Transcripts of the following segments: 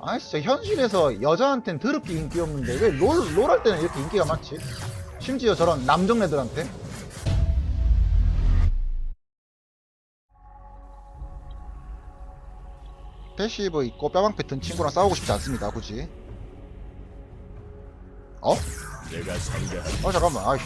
아 진짜 현실에서 여자한텐 더럽게 인기 없는데 왜 롤 롤 할 때는 이렇게 인기가 많지? 심지어 저런 남정네들한테? 패시브 있고 뼈방패 든 친구랑 싸우고 싶지 않습니다 굳이. 어? 어 잠깐만. 아이씨.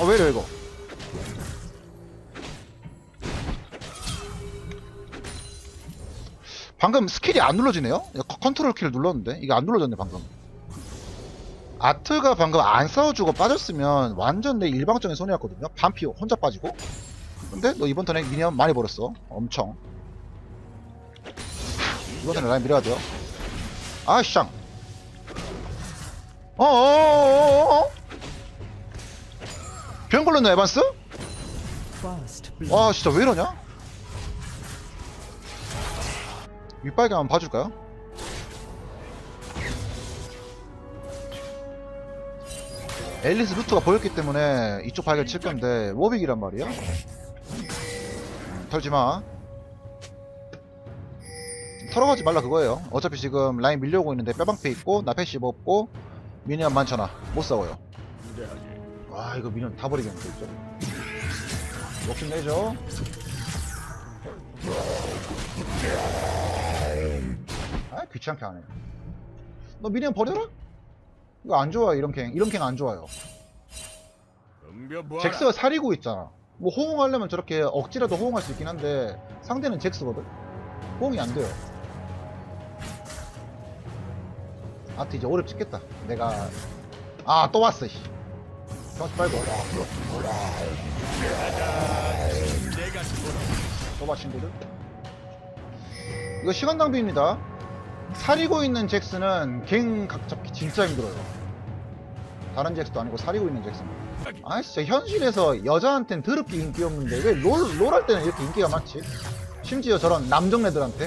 어 왜 이래 이거 방금 스킬이 안 눌러지네요? 컨- 컨트롤 키를 눌렀는데? 이게 안 눌러졌네 방금. 아트가 방금 안 싸워주고 빠졌으면 완전 내 일방적인 손해였거든요. 반피 혼자 빠지고. 근데 너 이번 턴에 미니언 많이 벌었어. 엄청. 이번 턴에 라인 밀어야 돼요 아이씨 짱 어어어어어? 병 걸렸나 에반스? 와 진짜 왜 이러냐? 윗발기 한번 봐줄까요? 앨리스 루트가 보였기 때문에 이쪽 발견 칠 건데 워빅이란 말이야? 털지마 털어가지 말라 그거예요 어차피 지금 라인 밀려오고 있는데 뼈방패 있고 나 패시브 없고 미니언 많잖아 못 싸워요. 와 이거 미니언 다 버리겠는데 진짜 욕심내죠 아 귀찮게 하네 너 미니언 버려라? 이거 안 좋아요 이런 갱 이런 갱 안 좋아요 잭스가 사리고 있잖아 뭐 호응하려면 저렇게 억지라도 호응할 수 있긴 한데 상대는 잭스거든 호응이 안 돼요 아트 이제 오래 찍겠다 내가 아 또 왔어 씨 정신 빨고 써봐 친구들 이거 시간 낭비입니다 사리고 있는 잭스는 갱각 잡기 진짜 힘들어요 다른 잭스도 아니고 사리고 있는 잭스는 아 진짜 현실에서 여자한텐 더럽게 인기 없는데 왜 롤 롤 할 때는 이렇게 인기가 많지? 심지어 저런 남정네들한테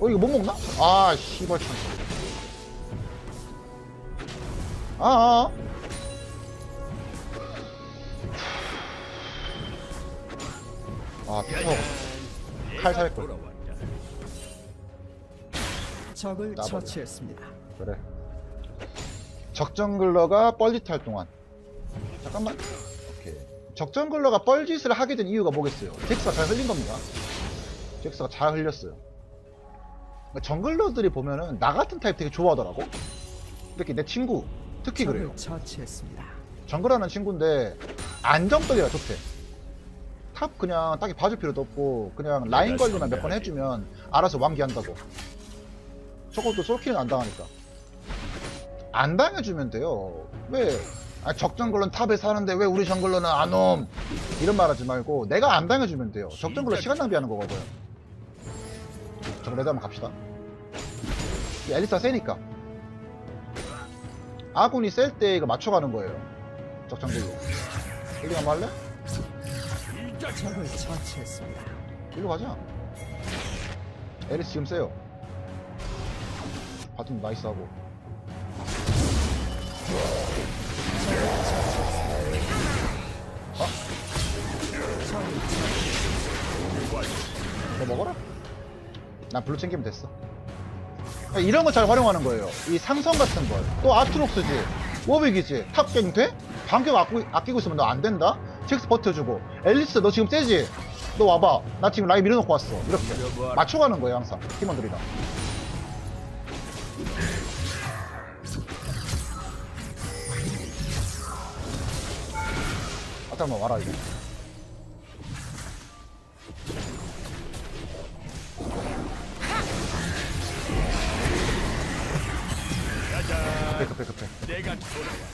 어 이거 못 먹나? 아 씨발 참 아 아 아 피터 칼살 걸. 적을 나버려. 처치했습니다. 그래. 적정글러가 뻘짓할 동안. 잠깐만. 오케이. 적정글러가 뻘짓을 하게 된 이유가 뭐겠어요? 잭스가 잘 흘린 겁니다 잭스가 잘 흘렸어요. 그러니까 정글러들이 보면은 나 같은 타입 되게 좋아하더라고. 이렇게 내 친구 특히 그래요. 처치했습니다. 정글하는 친구인데 안정적이라 좋대. 탑 그냥 딱히 봐줄 필요도 없고 그냥 라인 관리만 몇 번 해주면 알아서 완기한다고 저것도 솔킬은 안 당하니까. 안 당해주면 돼요. 왜? 아, 적정글러는 탑에 사는데 왜 우리 정글러는 안옴? 이런 말 하지 말고 내가 안 당해주면 돼요. 적정글러 시간 낭비하는 거거든. 정글에도 한번 갑시다. 이 엘리사 세니까. 아군이 셀 때 이거 맞춰가는 거예요. 적정글로. 여기 한번 할래? 적을 처치했습니다. 일로 가자. 에리스 지금 세요. 바텀 나이스하고. 너 먹어라. 난 블루 챙기면 됐어. 이런 거 잘 활용하는 거예요. 이 상성 같은 걸. 또 아트록스지. 워빅이지. 탑갱 돼? 반격 아끼고, 아끼고 있으면 너 안 된다? 잭스 버텨주고. 앨리스 너 지금 세지? 너 와봐. 나 지금 라인 밀어놓고 왔어. 이렇게. 맞춰가는 거예요, 항상. 팀원들이랑. 잠깐만, 와라, 이거. 급해, 급해, 급해. 내가 돌아왔다.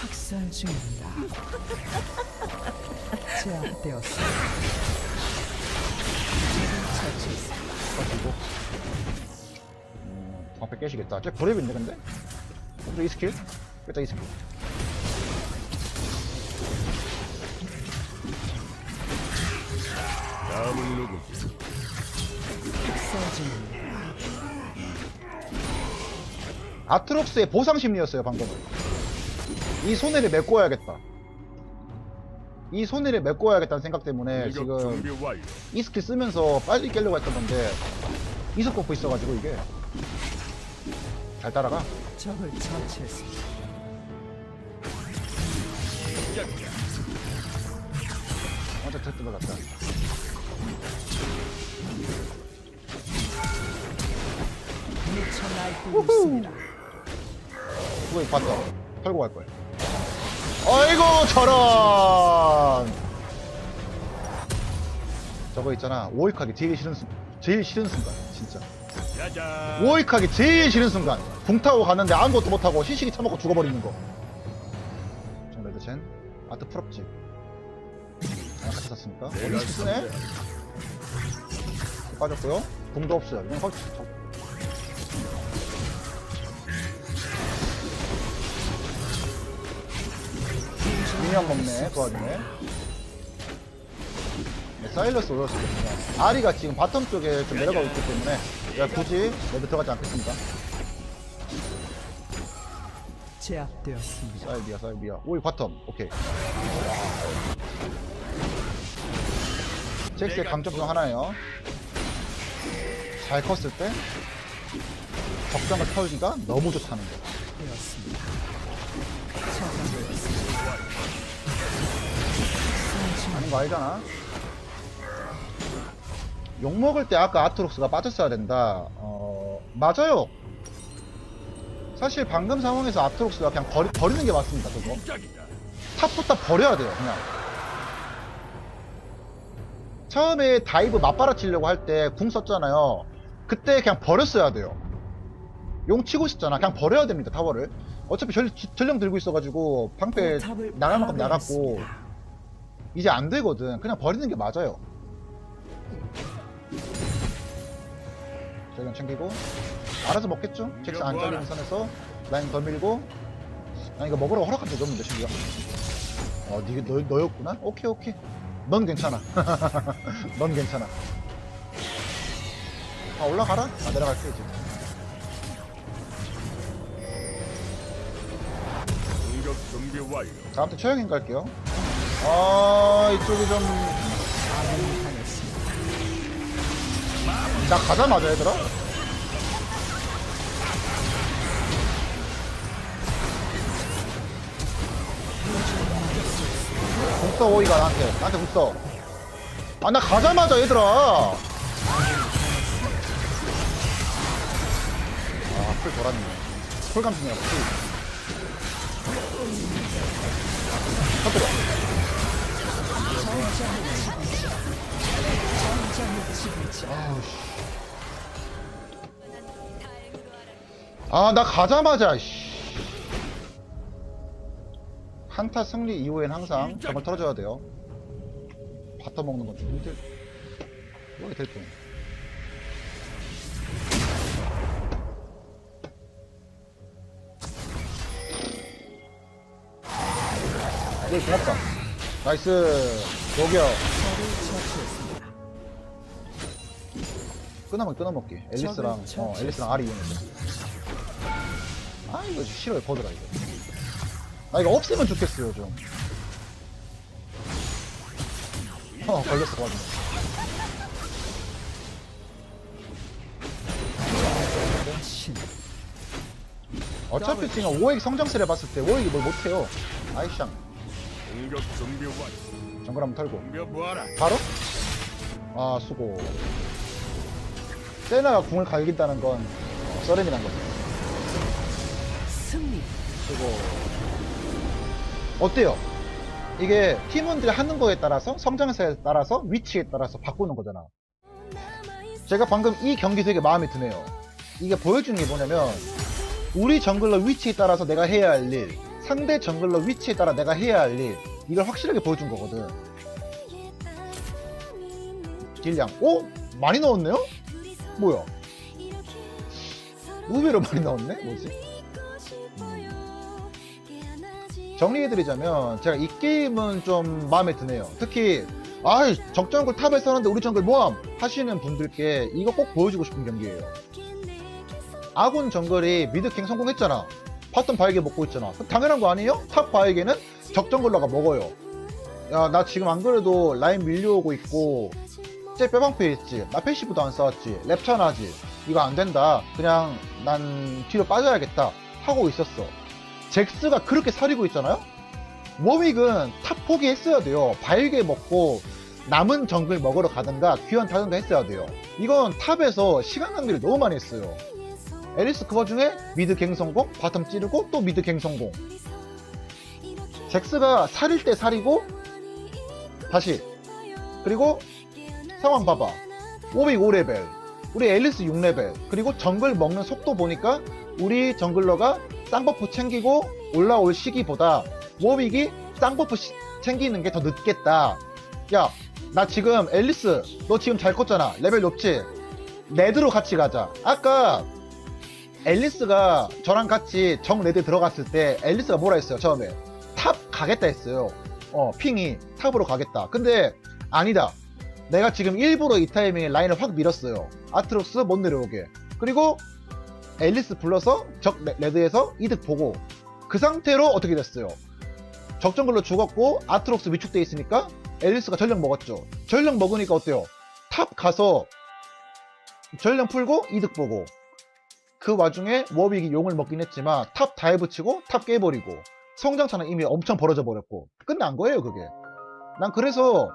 학살 중입니다. 적을 처치했습니다. 가지고. 음, 방패 깨시겠다. 쟤 브레이브인데, 근데? 이 스킬? 일단 이 스킬. 다음은 누구지? 아트록스의 보상 심리였어요 방금은 이 손해를 메꿔야겠다 이 손해를 메꿔야겠다는 생각 때문에 지금. 이 스킬 쓰면서 빨리 깨려고 했던 건데 이속 버프 있어가지고 이게 잘 따라가. 적을 처치했습니다. 어제 택트 받았다. 미쳐 날뛰고 있습니다. 그거 봤다 털고 갈 거야. 아이고 저런! 저거 있잖아. 오익하기 제일 싫은 순간 제일 싫은 순간 진짜 오익하기 제일 싫은 순간 붕 타고 갔는데 아무것도 못하고 시식이 처먹고 죽어버리는 거. 정말 레드첸 아트 풀업지? 아, 같이 샀습니까? 어디 쓰네? 빠졌고요. 붕도 없어요. 이건 헐 저- 미니언 먹네 그 와중에. 네, 사일러스 올렸습니다. 아리가 지금 바텀 쪽에 좀 내려가고 있기 때문에 제가 굳이? 레드 들어가지 않겠습니다 제압되었습니다. 사일비아 사일비아 오이 바텀. 오케이. 잭스의 강점 중 하나예요. 잘 컸을 때 적당을 털기가 너무 좋다는 거. 되었습니다. 처단되었습니다. 아닌 거 알잖아 욕먹을 때 아까 아트록스가 빠졌어야 된다. 어 맞아요. 사실 방금 상황에서 아트록스가 그냥 버리, 버리는 게 맞습니다 그거. 깜짝이야. 탑부터 버려야 돼요 그냥. 처음에 다이브 맞받아치려고 할 때 궁 썼잖아요. 그때 그냥 버렸어야 돼요. 용 치고 싶잖아. 그냥 버려야 됩니다 타워를. 어차피 전, 전령 들고 있어가지고 방패 포탑을 나갈 만큼 나갔고. 이제 안 되거든. 그냥 버리는 게 맞아요 전령 챙기고. 알아서 먹겠죠? 잭스 안 잘리는 선에서 라인 더 밀고. 아 이거 먹으라고 허락한 적이 없는데 심지어 어 니가 너, 너였구나? 오케이 오케이. 넌 괜찮아. 넌 괜찮아. 아 올라가라? 아 내려갈게 이제. 공격 준비 완료. 다음부터 최영인 갈게요. 아 이쪽이 좀 나 가자마자 얘들아. 국서 오이가 나한테 나한테 국서. 아나 가자마자 얘들아. 아풀 돌았네. 풀 감성이야 풀. 터뜨려. 아, 나 가자마자, 씨. 한타 승리 이후엔 항상 정말 털어줘야 돼요. 바터 먹는 건 좀 힘들, 뭐가 될 뻔. 네, 고맙다. 나이스. 녹여. 끊어먹, 끊어먹기. 앨리스랑, 어, 앨리스랑 아리 이용해서. 아, 이거 싫어요, 버드라, 이거. 아, 이거 없으면 좋겠어요, 좀. 어, 걸렸어, 걸렸어. 신 어차피 지금 5액 성장세를 봤을 때 5액이 뭘 못해요. 아이샹. 공격 준비. 정글 한번 털고. 바로? 아, 수고. 세나가 궁을 갈긴다는 건 썰렌이란 거죠. 승리. 수고. 어때요? 이게 팀원들이 하는 거에 따라서 성장세에 따라서 위치에 따라서 바꾸는 거잖아. 제가 방금 이 경기 되게 마음에 드네요. 이게 보여주는 게 뭐냐면 우리 정글러 위치에 따라서 내가 해야 할 일, 상대 정글러 위치에 따라 내가 해야 할 일, 이걸 확실하게 보여준 거거든. 딜량. 오? 많이 넣었네요? 뭐야? 의외로 많이 넣었네? 뭐지? 정리해드리자면 제가 이 게임은 좀 마음에 드네요. 특히 아이 적정글 탑에 서는데 우리 정글 모함 하시는 분들께 이거 꼭 보여주고 싶은 경기예요. 아군 정글이 미드킹 성공했잖아. 바텀 바에게 먹고 있잖아. 당연한 거 아니에요? 탑 바에게는 적정글러가 먹어요. 야 나 지금 안 그래도 라인 밀려오고 있고 쟤 빼방패 있지 나 패시브도 안 쌓았지 랩차 나지 이거 안 된다 그냥 난 뒤로 빠져야겠다 하고 있었어 잭스가 그렇게 사리고 있잖아요? 워윅은 탑 포기했어야 돼요. 바일게 먹고 남은 정글 먹으러 가든가 귀환 타든가 했어야 돼요. 이건 탑에서 시간 낭비를 너무 많이 했어요. 에리스 그 와중에 미드 갱 성공 바텀 찌르고 또 미드 갱 성공. 잭스가 살일 때 살이고 다시. 그리고 상황 봐봐. 오빅 5레벨 우리 앨리스 6레벨 그리고 정글 먹는 속도 보니까 우리 정글러가 쌍버프 챙기고 올라올 시기보다 워빅이 쌍버프 시- 챙기는 게 더 늦겠다. 야 나 지금 앨리스 너 지금 잘 컸잖아. 레벨 높지? 레드로 같이 가자. 아까 앨리스가 저랑 같이 정 레드 들어갔을 때 앨리스가 뭐라 했어요 처음에? 탑 가겠다 했어요. 어 핑이 탑으로 가겠다. 근데 아니다. 내가 지금 일부러 이 타이밍에 라인을 확 밀었어요. 아트록스 못 내려오게. 그리고 앨리스 불러서 적 레- 레드에서 이득 보고 그 상태로 어떻게 됐어요? 적정글로 죽었고 아트록스 위축돼 있으니까 앨리스가 전력 먹었죠. 전력 먹으니까 어때요? 탑 가서 전력 풀고 이득 보고 그 와중에 워빅이 용을 먹긴 했지만 탑 다이브 치고 탑 깨버리고 성장차는 이미 엄청 벌어져 버렸고 끝난 거예요 그게. 난 그래서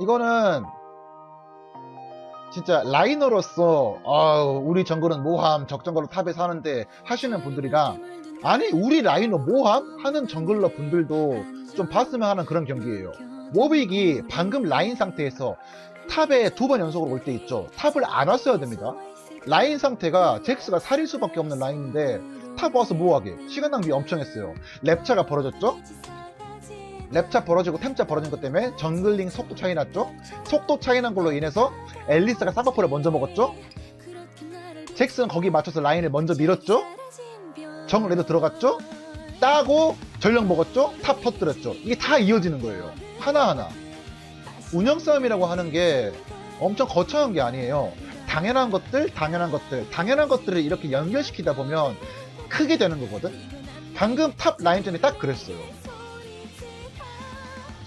이거는 진짜 라이너로서 아우 우리 정글은 모함 적정글로 탑에 사는데 하시는 분들이랑 아니 우리 라이너 모함 하는 정글러 분들도 좀 봤으면 하는 그런 경기예요. 워빅이 방금 라인 상태에서 탑에 두 번 연속으로 올 때 있죠. 탑을 안 왔어야 됩니다. 라인 상태가 잭스가 살일 수밖에 없는 라인인데 탑 와서 뭐하게? 시간 낭비 엄청 했어요. 랩차가 벌어졌죠 랩차 벌어지고 템차 벌어진 것 때문에 정글링 속도 차이 났죠? 속도 차이 난 걸로 인해서 앨리스가 쌍꺼풀을 먼저 먹었죠? 잭스는 거기 맞춰서 라인을 먼저 밀었죠? 정 레드 들어갔죠? 따고 전력 먹었죠? 탑 터뜨렸죠? 이게 다 이어지는 거예요. 하나하나. 운영 싸움이라고 하는 게 엄청 거창한 게 아니에요. 당연한 것들 당연한 것들 당연한 것들을 이렇게 연결시키다 보면 크게 되는 거거든. 방금 탑 라인전이 딱 그랬어요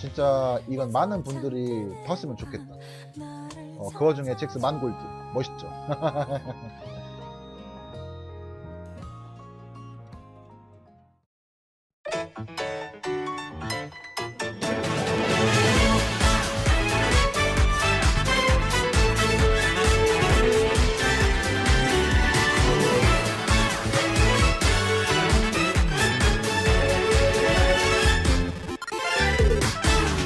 진짜 이건 많은 분들이 봤으면 좋겠다. 어, 그 와중에 잭스 만골드 멋있죠